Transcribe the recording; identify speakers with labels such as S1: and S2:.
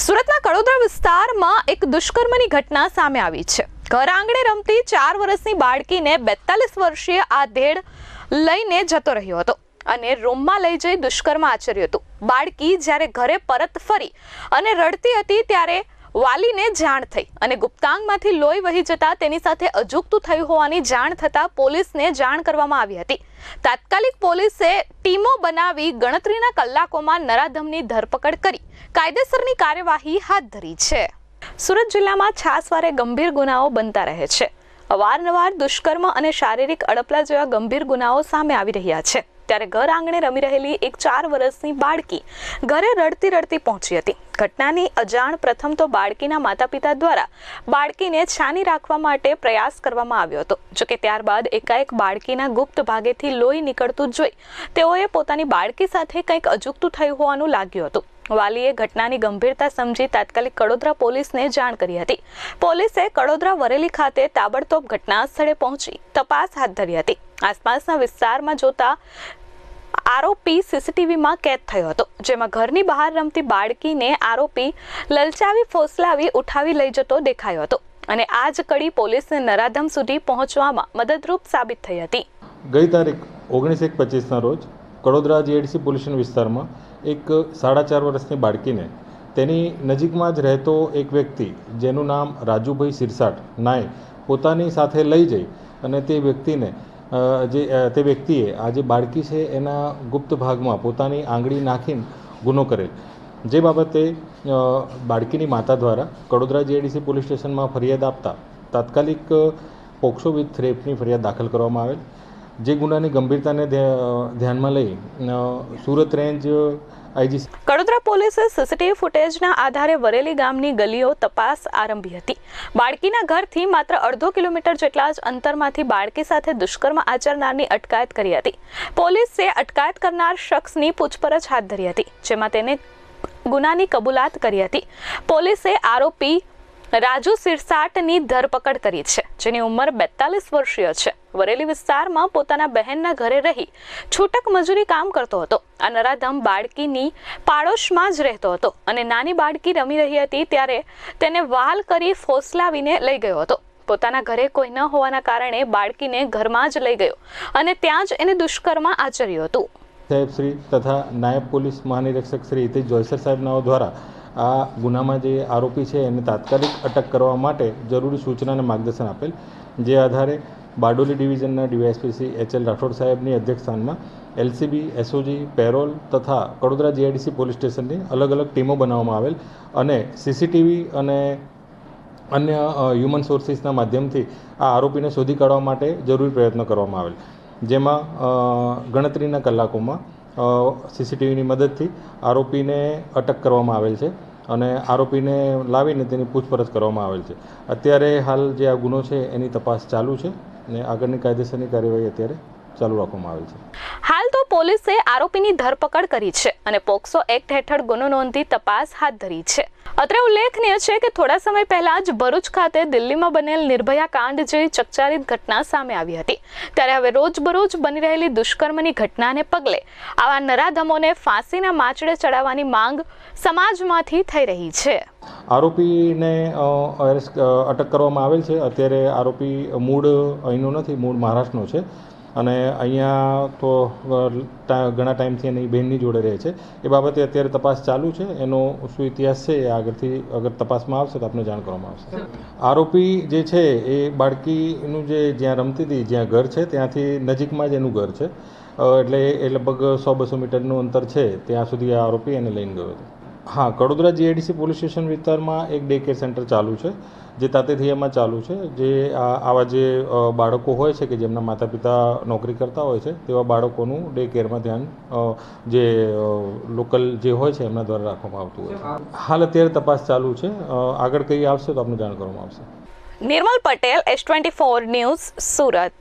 S1: સુરતના કડોદરા વિસ્તારમાં એક દુષ્કર્મની ઘટના સામે આવી છે. ઘર આંગણે રમતી ચાર વર્ષની બાળકીને બેતાલીસ વર્ષીય આ ધેડ લઈને જતો રહ્યો હતો અને રૂમમાં લઈ જઈ દુષ્કર્મ આચર્યું હતું. બાળકી જ્યારે ઘરે પરત ફરી અને રડતી હતી ત્યારે વાલીને જાણ થઈ અને ગુપ્તાંગમાંથી લોહી વહી જતા તેની સાથે અજુગતું થયું હોવાની જાણ થતાં પોલીસને જાણ કરવામાં આવી હતી. તાત્કાલિક પોલીસે ટીમો બનાવી ગણતરીના કલાકોમાં નરાધમની ધરપકડ કરી. કાયદેસરની કાર્યવાહી હાથ ધરી છે. સુરત જિલ્લામાં છાસવારે ગંભીર ગુનાઓ બનતા રહે છે. અવારનવાર દુષ્કર્મ અને શારીરિક અડપલા જેવા ગંભીર ગુનાઓ સામે આવી રહ્યા છે. ત્યારે ઘર આંગણે રમી રહેલી એક ચાર વર્ષની બાળકી ઘરે રડતી રડતી પહોંચી હતી. ઘટનાની અજાણ પ્રથમ તો બાળકીના માતા પિતા દ્વારા બાળકીને છાની રાખવા માટે પ્રયાસ કરવામાં આવ્યો હતો. જોકે ત્યારબાદ એકાએક બાળકીના ગુપ્ત ભાગેથી લોહી નીકળતું જોઈ તેઓએ પોતાની બાળકી સાથે કંઈક અજુગતું થયું હોવાનું લાગ્યું હતું. વાલીએ ઘટનાની ગંભીરતા સમજી તાત્કાલિક કડોદરા પોલીસને જાણ કરી હતી. પોલીસે કડોદરા વરેલી ખાતે તાબડતોબ ઘટના સ્થળે પહોંચી તપાસ હાથ ધરી હતી. આસપાસના વિસ્તારમાં જોતા આરોપી સીસીટીવીમાં કેદ થયો હતો, જેમાં ઘરની બહાર રમતી બાળકીને આરોપી લલચાવી, ફોસલાવી, ઉઠાવી લઈ જતો દેખાયો હતો અને આ જ કડી પોલીસને નરાધમ સુધી પહોંચવામાં મદદરૂપ સાબિત થઈ હતી.
S2: ગઈ તારીખ ઓગણીસ એક પચીસના રોજ કડોદરા જીએડીસી પોલ્યુશન વિસ્તારમાં એક સાડા ચાર વર્ષની બાળકીને તેની નજીકમાં જ રહેતો એક વ્યક્તિ, જેનું નામ રાજુભાઈ સિરસાટ નાય, પોતાની સાથે લઈ જઈ અને તે વ્યક્તિને જે તે વ્યક્તિએ આ જે બાળકી છે એના ગુપ્ત ભાગમાં પોતાની આંગળી નાખીને ગુનો કરેલ. જે બાબતે બાળકીની માતા દ્વારા કડોદરા જીઆઈડીસી પોલીસ સ્ટેશનમાં ફરિયાદ આપતા તાત્કાલિક પોક્સો વિથ રેપની ફરિયાદ દાખલ કરવામાં આવેલ. જે ગુનાની ગંભીરતાને ધ્યાનમાં લઈ સુરત રેન્જ આઈજી
S1: પોલીસે સીસીટીવી ફૂટેજના આધારે વરેલી ગામની ગલીઓ તપાસ આરંભી હતી. બાળકીના ઘરથી માત્ર અડધો કિલોમીટર જેટલા જ અંતરમાંથી બાળકી સાથે દુષ્કર્મ આચરનારની અટકાયત કરી હતી. પોલીસે અટકાયત કરનાર શખ્સની પૂછપરછ હાથ ધરી હતી, જેમાં તેને ગુનાની કબૂલાત કરી હતી. પોલીસે આરોપી રાજુ સિરસાટની ધરપકડ કરી છે, જેની ઉંમર બેતાલીસ વર્ષીય છે. વરેલી વિસ્તારમાં પોતાના બહેનના ઘરે રહી છૂટક મજૂરી કામ કરતો હતો. આ નરાધમ બાળકીની પાડોશમાં જ રહેતો હતો અને નાની બાળકી રમી રહી હતી ત્યારે તેને વાલ કરી ફોસલાવીને લઈ ગયો હતો. પોતાના ઘરે કોઈ ન હોવાના કારણે બાળકીને ઘરમાં જ લઈ ગયો અને ત્યાં જ એને દુષ્કર્મ આચર્યું હતું.
S2: સાહેબ, શ્રી તથા નાયબ પોલીસ મહાનિરીક્ષક શ્રી હિતેશ જોયસર સાહેબનાઓ દ્વારા આ ગુનામાં જે આરોપી છે, એને તાત્કાલિક અટક કરવા માટે જરૂરી સૂચના અને માર્ગદર્શન આપેલ. જે આધારે Bardoli ડિવિઝનના DYSP Shri H L Rathod સાહેબની અધ્યક્ષસ્થાનમાં એલસીબી, એસઓજી, પેરોલ તથા કડોદરા જીઆઈડીસી પોલીસ સ્ટેશનની અલગ અલગ ટીમો બનાવવામાં આવેલ અને સીસીટીવી અને અન્ય હ્યુમન સોર્સિસના માધ્યમથી આ આરોપીને શોધી કાઢવા માટે જરૂરી પ્રયત્નો કરવામાં આવેલ. જેમાં ગણતરીના કલાકોમાં સીસીટીવીની મદદથી આરોપીને અટક કરવામાં આવેલ છે અને આરોપીને લાવીને તેની પૂછપરછ કરવામાં આવેલ છે. અત્યારે હાલ જે આ ગુનો છે, એની તપાસ ચાલુ છે અને આગળની કાયદેસરની કાર્યવાહી અત્યારે ચાલુ રાખવામાં આવેલ છે.
S1: પોલીસે આરોપીની ધરપકડ કરી છે અને પોક્સો એક્ટ હેઠળ ગુનો નોંધી તપાસ હાથ ધરી છે. અત્રે ઉલ્લેખનીય છે કે થોડા સમય પહેલા જ ભરૂચ ખાતે દિલ્હીમાં બનેલ નિર્ભયા કાંડ જેવી ચકચારિત ઘટના સામે આવી હતી. ત્યારે હવે રોજબરોજ બની રહેલી દુષ્કર્મની ઘટનાને પગલે આવા નરાધમોને ફાંસીના માચડે ચડાવવાની માંગ સમાજમાંથી થઈ રહી છે.
S2: આરોપીને અટક કરવામાં આવેલ છે. અત્યારે આરોપી મૂળ અહીંનો નથી, મૂળ મહારાષ્ટ્રનો છે. અને અહીંયા તો ઘણા ટાઈમથી એની બહેનની જોડે રહે છે. એ બાબતે અત્યારે તપાસ ચાલુ છે. એનો શું ઇતિહાસ છે એ આગળથી અગર તપાસમાં આવશે તો આપને જાણ કરવામાં આવશે. આરોપી જે છે એ બાળકીનું જે જ્યાં રમતી હતી જ્યાં ઘર છે ત્યાંથી નજીકમાં જ એનું ઘર છે. એટલે એ લગભગ સો બસો મીટરનું અંતર છે. ત્યાં સુધી આ આરોપી એને લઈને ગયો હતો. હા, કડોદરા જીઆઈડીસી પોલીસ સ્ટેશન વિસ્તારમાં એક ડે કેર સેન્ટર ચાલુ છે, જે તાતેથિયામાં ચાલુ છે, જે આવા જે બાળકો હોય છે કે જેમના માતા પિતા નોકરી કરતા હોય છે, તેવા બાળકોનું ડે કેરમાં ધ્યાન જે લોકલ જે હોય છે એમના દ્વારા રાખવામાં આવતું હોય છે. હાલ અત્યારે તપાસ ચાલુ છે આગળ કઈ આવશે તો આપને જાણ કરવામાં આવશે.
S1: Nirmal Patel S twenty four news Surat.